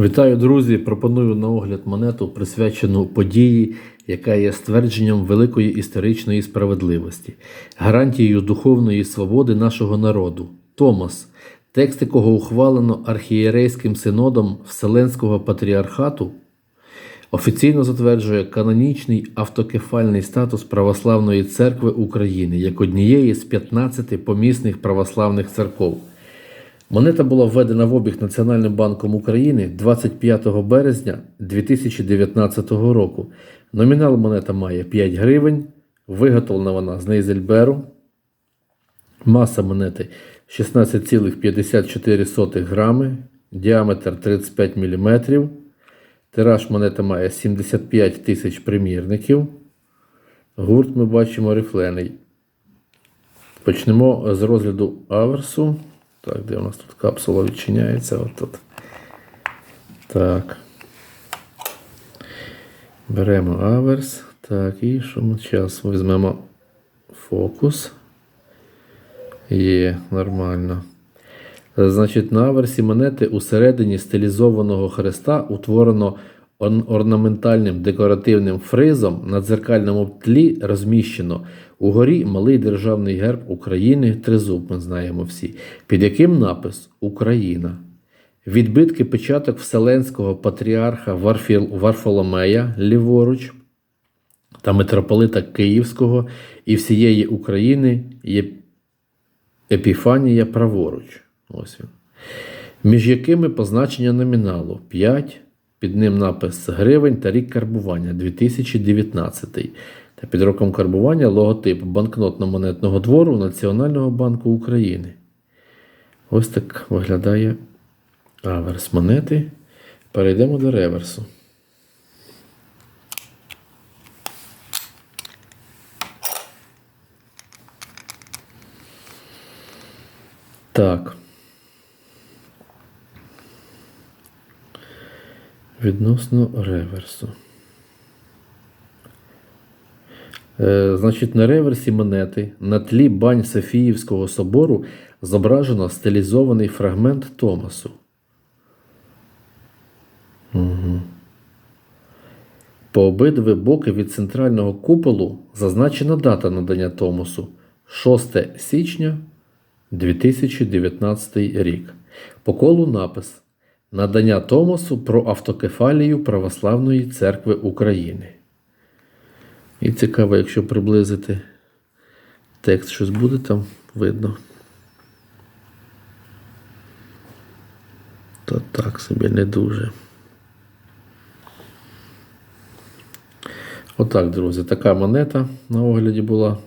Вітаю, друзі! Пропоную на огляд монету, присвячену події, яка є ствердженням великої історичної справедливості, гарантією духовної свободи нашого народу. Томас, текст якого ухвалено архієрейським синодом Вселенського патріархату, офіційно затверджує канонічний автокефальний статус Православної церкви України як однієї з 15 помісних православних церков. Монета була введена в обіг Національним банком України 25 березня 2019 року. Номінал монета має 5 гривень, виготовлена вона з Нейзельберу. Маса монети 16,54 грами, діаметр 35 мм. Тираж монета має 75 тисяч примірників. Гурт ми бачимо рифлений. Почнемо з розгляду аверсу. Так, де у нас тут капсула відчиняється? От тут. Так. Беремо аверс. Так, і що ми зараз візьмемо фокус. Є, нормально. Значить, на аверсі монети усередині стилізованого хреста утворено ор- орнаментальним декоративним фризом на дзеркальному тлі розміщено угорі малий державний герб України тризуб, ми знаємо всі, під яким напис Україна. Відбитки печаток Вселенського патріарха Варфіл- Варфоломея ліворуч та митрополита Київського і всієї України є Епіфанія праворуч. Ось він. Між якими позначення номіналу 5, під ним напис гривень та рік карбування 2019. Та під роком карбування логотип банкнотно-монетного двору Національного банку України. Ось так виглядає аверс монети. Перейдемо до реверсу. Так. Відносно реверсу. Е, значить, на реверсі монети на тлі бань Софіївського собору зображено стилізований фрагмент Томасу. Угу. По обидві боки від центрального куполу зазначена дата надання Томасу 6 січня 2019 рік. По колу напис Надання Томасу про автокефалію Православної церкви України. І цікаво, якщо приблизити текст, щось буде там видно. То так собі не дуже. Отак, друзі, така монета на огляді була.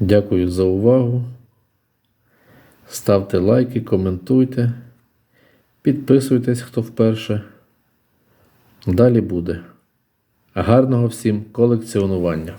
Дякую за увагу. Ставте лайки, коментуйте, підписуйтесь, хто вперше. Далі буде. Гарного всім колекціонування!